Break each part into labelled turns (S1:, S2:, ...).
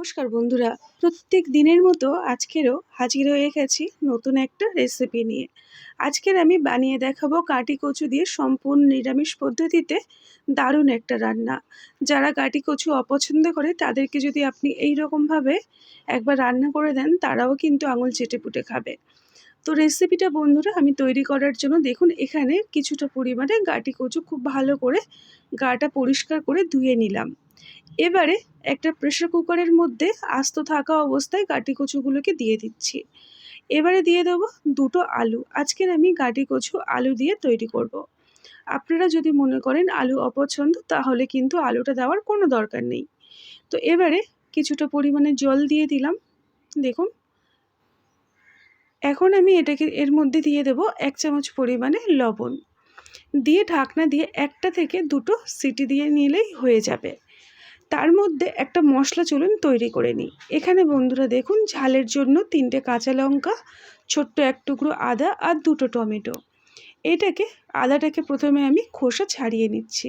S1: নমস্কার বন্ধুরা। প্রত্যেক দিনের মতো আজকেরও হাজির হয়ে গেছি নতুন একটা রেসিপি নিয়ে। আজকের আমি বানিয়ে দেখাবো কাটি কচু দিয়ে সম্পূর্ণ নিরামিষ পদ্ধতিতে দারুণ একটা রান্না। যারা কাটি কচু অপছন্দ করে, তাদেরকে যদি আপনি এই রকমভাবে একবার রান্না করে দেন, তারাও কিন্তু আঙুল চেটে পুটে খাবে। তো রেসিপিটা বন্ধুরা, আমি তৈরি করার জন্য দেখুন, এখানে কিছুটা পরিমাণে গাটি কচু খুব ভালো করে গাটা পরিষ্কার করে ধুয়ে নিলাম। এবারে একটা প্রেশার কুকারের মধ্যে আস্ত থাকা অবস্থায় গাটি কচুগুলোকে দিয়ে দিচ্ছি। এবারে দিয়ে দেবো দুটো আলু। আজকের আমি গাটি কচু আলু দিয়ে তৈরি করব। আপনারা যদি মনে করেন আলু অপছন্দ, তাহলে কিন্তু আলুটা দেওয়ার কোনো দরকার নেই। তো এবারে কিছুটা পরিমাণে জল দিয়ে দিলাম। দেখুন। এখন আমি এটাকে এর মধ্যে দিয়ে দেব এক চামচ পরিমাণে লবণ। দিয়ে ঢাকনা দিয়ে একটা থেকে দুটো সিটি দিয়ে নিলেই হয়ে যাবে। তার মধ্যে একটা মশলা চলুন তৈরি করে নিই। এখানে বন্ধুরা দেখুন, ঝালের জন্য তিনটে কাঁচা লঙ্কা, ছোট্ট এক টুকরো আদা আর দুটো টমেটো। এটাকে, আদাটাকে প্রথমে আমি খোসা ছাড়িয়ে নিচ্ছি।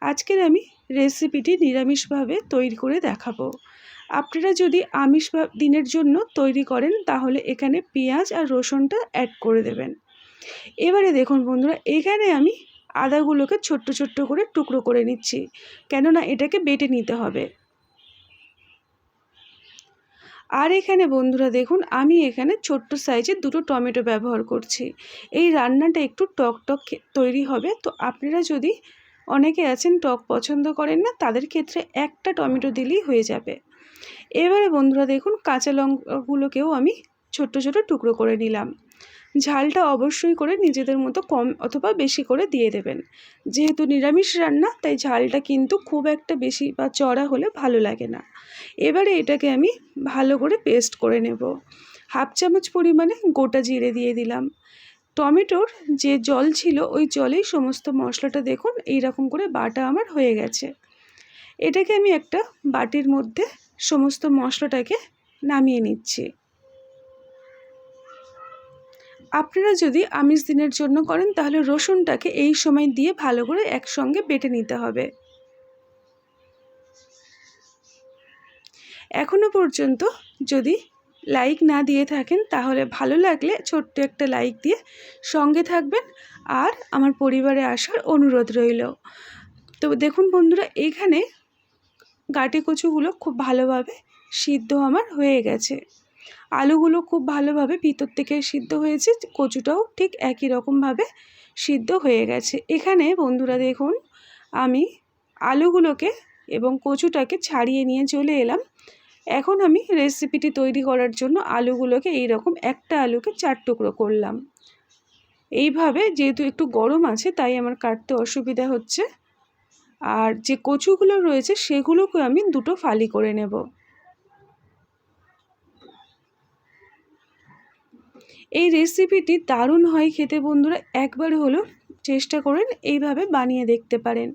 S1: আজকের আমি রেসিপিটি নিরামিষভাবে তৈরি করে দেখাবো। আপনারা যদি আমিষ দিনের জন্য তৈরি করেন, তাহলে এখানে পেঁয়াজ আর রসুনটা অ্যাড করে দেবেন। এবারে দেখুন বন্ধুরা, এখানে আমি আদাগুলোকে ছোট্ট ছোট্ট করে টুকরো করে নিচ্ছি, কেননা এটাকে বেটে নিতে হবে। আর এখানে বন্ধুরা দেখুন, আমি এখানে ছোট্ট সাইজের দুটো টমেটো ব্যবহার করছি। এই রান্নাটা একটু টক টক তৈরি হবে। তো আপনারা যদি অনেকে আছেন টক পছন্দ করেন না, তাদের ক্ষেত্রে একটা টমেটো দিলেই হয়ে যাবে। এবারে বন্ধুরা দেখুন, কাঁচা লঙ্কাগুলোকেও আমি ছোট্ট ছোট টুকরো করে নিলাম। ঝালটা অবশ্যই করে নিজেদের মতো কম অথবা বেশি করে দিয়ে দেবেন। যেহেতু নিরামিষ রান্না, তাই ঝালটা কিন্তু খুব একটা বেশি বা চড়া হলে ভালো লাগে না। এবারে এটাকে আমি ভালো করে পেস্ট করে নেব। হাফ চামচ পরিমাণে গোটা জিরে দিয়ে দিলাম। টমেটোর যে জল ছিল, ওই জলেই সমস্ত মশলাটা দেখুন এই রকম করে বাটা আমার হয়ে গেছে। এটাকে আমি একটা বাটির মধ্যে সমস্ত মশলাটাকে নামিয়ে নিচ্ছি। আপনারা যদি আমিষ দিনের জন্য করেন, তাহলে রসুনটাকে এই সময় দিয়ে ভালো করে একসঙ্গে বেটে নিতে হবে। এখনও পর্যন্ত যদি লাইক না দিয়ে থাকেন, তাহলে ভালো লাগলে ছোট্ট একটা লাইক দিয়ে সঙ্গে থাকবেন আর আমার পরিবারে আসার অনুরোধ রইল। তো দেখুন বন্ধুরা, এখানে গাটি কচুগুলো খুব ভালোভাবে সিদ্ধ আমার হয়ে গেছে। আলুগুলো খুব ভালোভাবে ভিতর থেকে সিদ্ধ হয়েছে, কচুটাও ঠিক একই রকমভাবে সিদ্ধ হয়ে গেছে। এখানে বন্ধুরা দেখুন, আমি আলুগুলোকে এবং কচুটাকে ছাড়িয়ে নিয়ে চলে এলাম। এখন আমি রেসিপিটি তৈরি করার জন্য আলুগুলোকে এই রকম একটা আলুকে চার টুকরো করলাম। এইভাবে যেহেতু একটু গরম আছে, তাই আমার কাটতে অসুবিধা হচ্ছে। আর যে কচুগুলো রয়েছে, সেগুলোকে আমি দুটো ফালি করে নেব। এই রেসিপিটি দারুণ হয় খেতে বন্ধুরা। একবার হলো চেষ্টা করেন এইভাবে বানিয়ে দেখতে পারেন।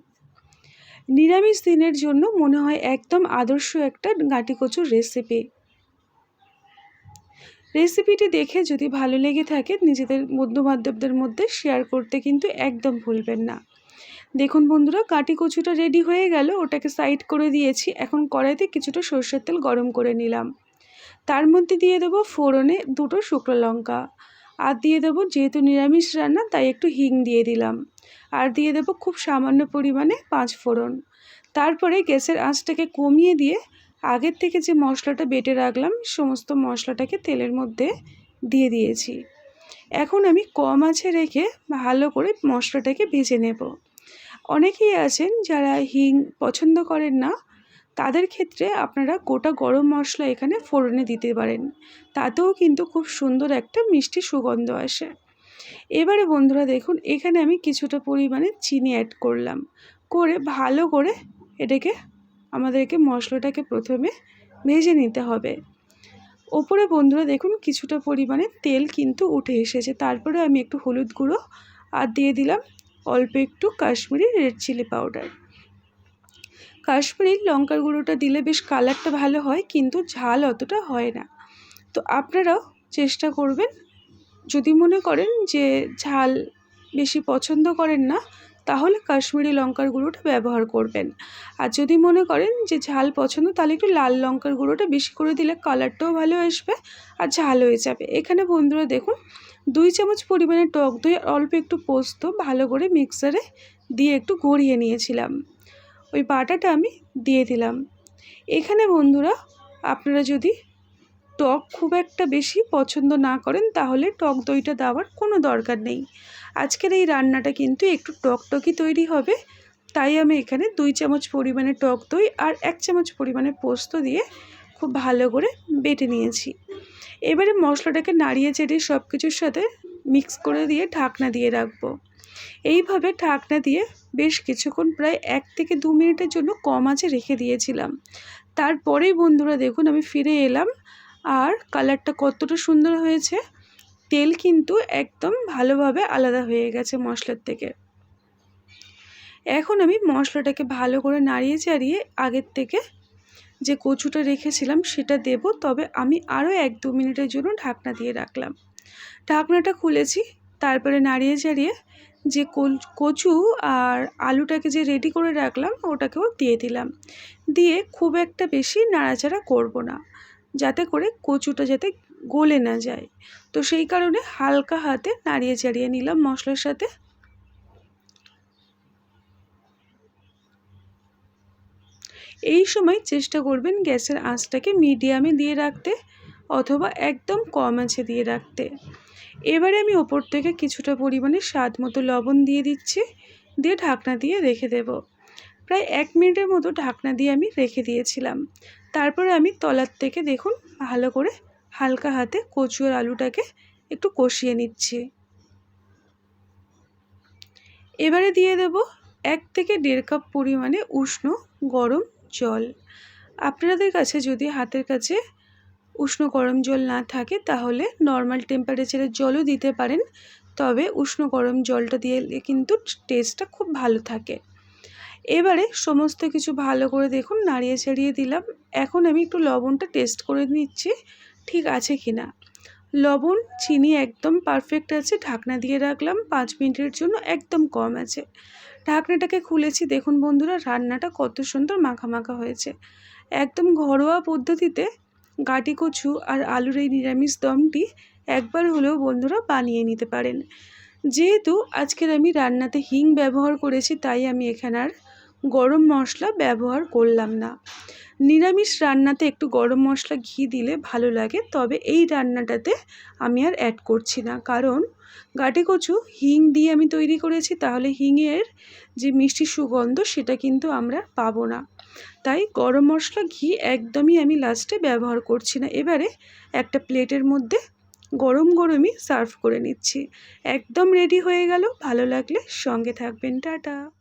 S1: নিরামিষ দিনের জন্য মনে হয় একদম আদর্শ একটা গাঁটি কচুর রেসিপি রেসিপিটি দেখে যদি ভালো লেগে থাকে নিজেদের বন্ধুবান্ধবদের মধ্যে শেয়ার করতে কিন্তু একদম ভুলবেন না। দেখুন বন্ধুরা কাটি কচুটা রেডি হয়ে গেল, ওটাকে সাইড করে দিয়েছি। এখন কড়াইতে কিছুটা সর্ষের তেল গরম করে নিলাম। তার মধ্যে দিয়ে দেবো ফোড়নে দুটো শুকনো লঙ্কা। আর দিয়ে দেবো যেহেতু নিরামিষ রান্না, তাই একটু হিং দিয়ে দিলাম। আর দিয়ে দেবো খুব সামান্য পরিমাণে পাঁচ ফোড়ন। তারপরে গ্যাসের আঁচটাকে কমিয়ে দিয়ে আগের থেকে যে মশলাটা বেটে রাখলাম, সমস্ত মশলাটাকে তেলের মধ্যে দিয়ে দিয়েছি। এখন আমি কম আছে রেখে ভালো করে মশলাটাকে ভেজে নেব। অনেকেই আছেন যারা হিং পছন্দ করেন না তাদের ক্ষেত্রে আপনারা গোটা গরম মশলা এখানে ফোড়নে দিতে পারেন। তাতেও কিন্তু খুব সুন্দর একটা মিষ্টি সুগন্ধ আসে। এবারে বন্ধুরা দেখুন, এখানে আমি কিছুটা পরিমাণে চিনি অ্যাড করলাম। করে ভালো করে এটাকে, আমাদেরকে মশলাটাকে প্রথমে ভেজে নিতে হবে। ওপরে বন্ধুরা দেখুন, কিছুটা পরিমাণে তেল কিন্তু উঠে এসেছে। তারপরে আমি একটু হলুদ গুঁড়ো আর দিয়ে দিলাম অল্প একটু Kashmiri red chilli powder Kashmiri লঙ্কার গুঁড়োটা দিলে বেশ কালারটা ভালো হয়, কিন্তু ঝাল অতটা হয় না। তো আপনারাও চেষ্টা করবেন। যদি মনে করেন যে ঝাল বেশি পছন্দ করেন না, তাহলে কাশ্মীরি লঙ্কার গুঁড়োটা ব্যবহার করবেন। আর যদি মনে করেন যে ঝাল পছন্দ, তাহলে একটু লাল লঙ্কার গুঁড়োটা বেশি করে দিলে কালারটাও ভালো আসবে আর ঝাল হয়ে যাবে। এখানে বন্ধুরা দেখুন, দুই চামচ পরিমাণে টক দই, অল্প একটু পোস্ত, ভালো করে মিক্সারে দিয়ে একটু গড়িয়ে নিয়েছিলাম। ওই বাটাটা আমি দিয়ে দিলাম। এখানে বন্ধুরা, আপনারা যদি টক খুব একটা বেশি পছন্দ না করেন, তাহলে টক দইটা দেওয়ার কোনো দরকার নেই। আজকের এই রান্নাটা কিন্তু একটু টকটকি তৈরি হবে। তাই আমি এখানে দুই চামচ পরিমাণে টক দই আর এক চামচ পরিমাণে পোস্ত দিয়ে খুব ভালো করে বেটে নিয়েছি। এবারে মশলাটাকে নাড়িয়ে চেড়িয়ে সব কিছুর সাথে মিক্স করে দিয়ে ঢাকনা দিয়ে রাখব। এইভাবে ঢাকনা দিয়ে বেশ কিছুক্ষণ প্রায় এক থেকে দু মিনিটের জন্য কম আঁচে রেখে দিয়েছিলাম। তারপরেই বন্ধুরা দেখুন, আমি ফিরে এলাম আর কালারটা কতটা সুন্দর হয়েছে। তেল কিন্তু একদম ভালোভাবে আলাদা হয়ে গেছে মশলার থেকে। এখন আমি মশলাটাকে ভালো করে নাড়িয়ে চাড়িয়ে আগের থেকে যে কচুটা রেখেছিলাম সেটা দেব, তবে আমি আরও এক দু মিনিটের জন্য ঢাকনা দিয়ে রাখলাম। ঢাকনাটা খুলেছি, তারপরে নাড়িয়ে চাড়িয়ে যে কচু আর আলুটাকে যে রেডি করে রাখলাম, ওটাকেও দিয়ে দিলাম। দিয়ে খুব একটা বেশি নাড়াচাড়া করব না, যাতে করে কচুটা যাতে গলে না যায়। তো সেই কারণে হালকা হাতে নাড়িয়ে চাড়িয়ে নিলাম মশলার সাথে। এই সময় চেষ্টা করবেন গ্যাসের আঁচটাকে মিডিয়ামে দিয়ে রাখতে, অথবা একদম কম আছে দিয়ে রাখতে। এবারে আমি ওপর থেকে কিছুটা পরিমাণে স্বাদ মতো লবণ দিয়ে দিচ্ছি, দিয়ে ঢাকনা দিয়ে রেখে দেব। প্রায় এক মিনিটের মতো ঢাকনা দিয়ে আমি রেখে দিয়েছিলাম। তারপরে আমি তলার থেকে দেখুন ভালো করে হালকা হাতে কচু আর আলুটাকে একটু কষিয়ে নিচ্ছি। এবারে দিয়ে দেব এক থেকে দেড় কাপ পরিমাণে উষ্ণ গরম জল। আপনাদের কাছে যদি হাতের কাছে উষ্ণ গরম জল না থাকে, তাহলে নর্মাল টেম্পারেচারের জলও দিতে পারেন। তবে উষ্ণ গরম জলটা দিয়ে কিন্তু টেস্টটা খুব ভালো থাকে। এবারে সমস্ত কিছু ভালো করে দেখুন, নাড়িয়ে ছাড়িয়ে দিলাম। এখন আমি একটু লবণটা টেস্ট করে নিচ্ছি, ঠিক আছে কি না লবণ, চিনি একদম পারফেক্ট আছে, ঢাকনা দিয়ে রাখলাম, পাঁচ মিনিটের জন্য একদম কম আছে। ঢাকনাটাকে খুলেছি, দেখুন বন্ধুরা, রান্নাটা কত সুন্দর মাখা মাখা হয়েছে। একদম ঘরোয়া পদ্ধতিতে গাটি কচু আর আলুর এই নিরামিষ দমটি একবার হলেও বন্ধুরা বানিয়ে নিতে পারেন। যেহেতু আজকের আমি রান্নাতে হিং ব্যবহার করেছি, তাই আমি এখানে আর গরম মশলা ব্যবহার করলাম না। নিরামিষ রান্নাতে একটু গরম মশলা ঘি দিলে ভালো লাগে, তবে এই রান্নাটাতে আমি আর অ্যাড করছি না। কারণ গাটে কচু হিং দিয়ে আমি তৈরি করেছি, তাহলে হিংয়ের যে মিষ্টি সুগন্ধ সেটা কিন্তু আমরা পাবো না। তাই গরম মশলা ঘি একদমই আমি লাস্টে ব্যবহার করছি না। এবারে একটা প্লেটের মধ্যে গরম গরমই সার্ভ করে নিচ্ছি। একদম রেডি হয়ে গেল, ভালো লাগলে সঙ্গে থাকবেন। টাটা!